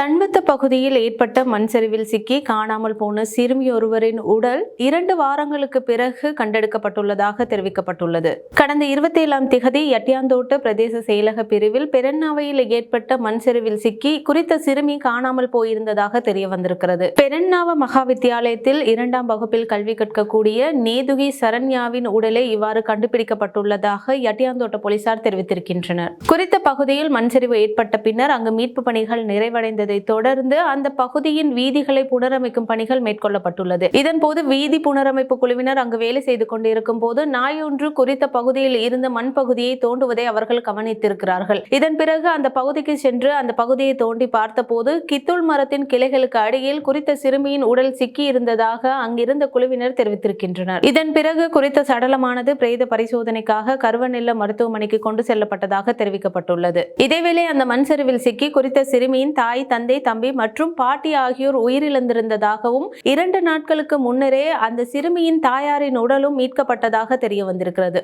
தன்வத்த பகுதியில் ஏற்பட்ட மண் சரிவில் சிக்கி காணாமல் போன சிறுமி ஒருவரின் உடல் இரண்டு வாரங்களுக்கு பிறகு கண்டெடுக்கப்பட்டுள்ளதாக தெரிவிக்கப்பட்டுள்ளது. கடந்த இருபத்தி ஏழாம் திகதி எட்டியாந்தோட்ட பிரதேச செயலக பிரிவில் பெரன்னாவையில் ஏற்பட்ட மண் சரிவில் சிக்கி குறித்த சிறுமி காணாமல் போயிருந்ததாக தெரிய வந்திருக்கிறது. பெரன்னாவ மகா வித்தியாலயத்தில் இரண்டாம் வகுப்பில் கல்வி கற்கக்கூடிய நேதுகி சரண்யாவின் உடலை இவ்வாறு கண்டுபிடிக்கப்பட்டுள்ளதாக எட்டியாந்தோட்ட போலீசார் தெரிவித்திருக்கின்றனர். குறித்த பகுதியில் மண் சரிவு ஏற்பட்ட பின்னர் அங்கு மீட்பு பணிகள் நிறைவடைந்தது தொடர்ந்து அந்த பகுதியின் வீதிகளை புனரமைக்கும் பணிகள் மேற்கொள்ளப்பட்டுள்ளது. இதன்போது வீதி புனரமைப்பு குழுவினர் அங்கு வேலை செய்து கொண்டிருக்கும் போது நாய் ஒன்று குறித்த பகுதியில் இருந்த மண் பகுதியை தோண்டுவதை அவர்கள் கவனித்திருக்கிறார்கள். இதன் பிறகு அந்த பகுதிக்கு சென்று அந்த பகுதியை தோண்டி பார்த்தபோது கித்துள் மரத்தின் கிளைகளுக்கு அடியில் குறித்த சிறுமியின் உடல் சிக்கி இருந்ததாக அங்கிருந்த குழுவினர் தெரிவித்திருக்கின்றனர். இதன் பிறகு குறித்த சடலமானது பிரேத பரிசோதனைக்காக கருவநில மருத்துவமனைக்கு கொண்டு செல்லப்பட்டதாக தெரிவிக்கப்பட்டுள்ளது. இதேவேளை அந்த மண் சரிவில் சிக்கி குறித்த சிறுமியின் தாய் தந்தை தம்பி மற்றும் பாட்டி ஆகியோர் உயிரிழந்திருந்ததாகவும் இரண்டு நாட்களுக்கு முன்னரே அந்த சிறுமியின் தாயாரின் உடலும் மீட்கப்பட்டதாக தெரிய வந்திருக்கிறது